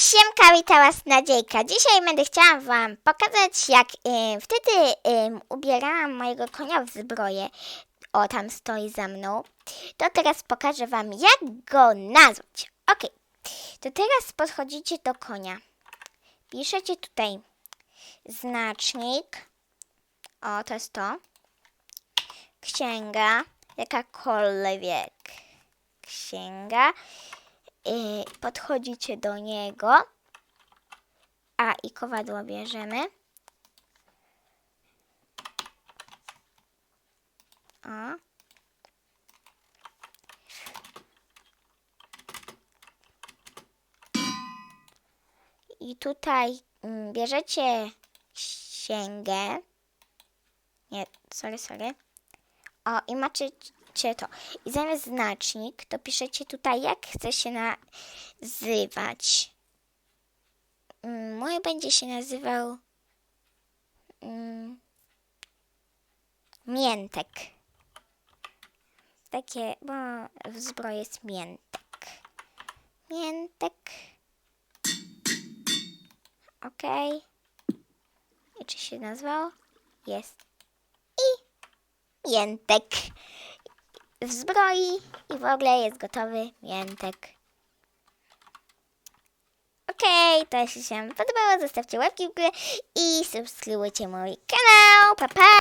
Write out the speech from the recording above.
Siemka, witam was Nadziejka. Dzisiaj będę chciała wam pokazać, jak y, wtedy y, ubierałam mojego konia w zbroję. O, tam stoi za mną. To teraz pokażę wam, jak go nazwać. Ok, to teraz podchodzicie do konia. Piszecie tutaj znacznik. O, to jest to. Księga, jakakolwiek księga. Y, podchodzicie do niego. A i kowadło bierzemy. O. I tutaj mm, bierzecie księgę. Nie, sorry, sorry. O, i macie to. I zamiast znacznik, to piszecie tutaj, jak chce się nazywać. Mm, Mój będzie się nazywał mm, Miętek. Takie, bo w zbroi jest miętek. Miętek. Okej. I czy się nazwał? Jest. I miętek zbroi i w ogóle jest gotowy miętek. Okej, to jeśli się podobało, zostawcie łapki w górę i subskrybujcie mój kanał. Pa, pa!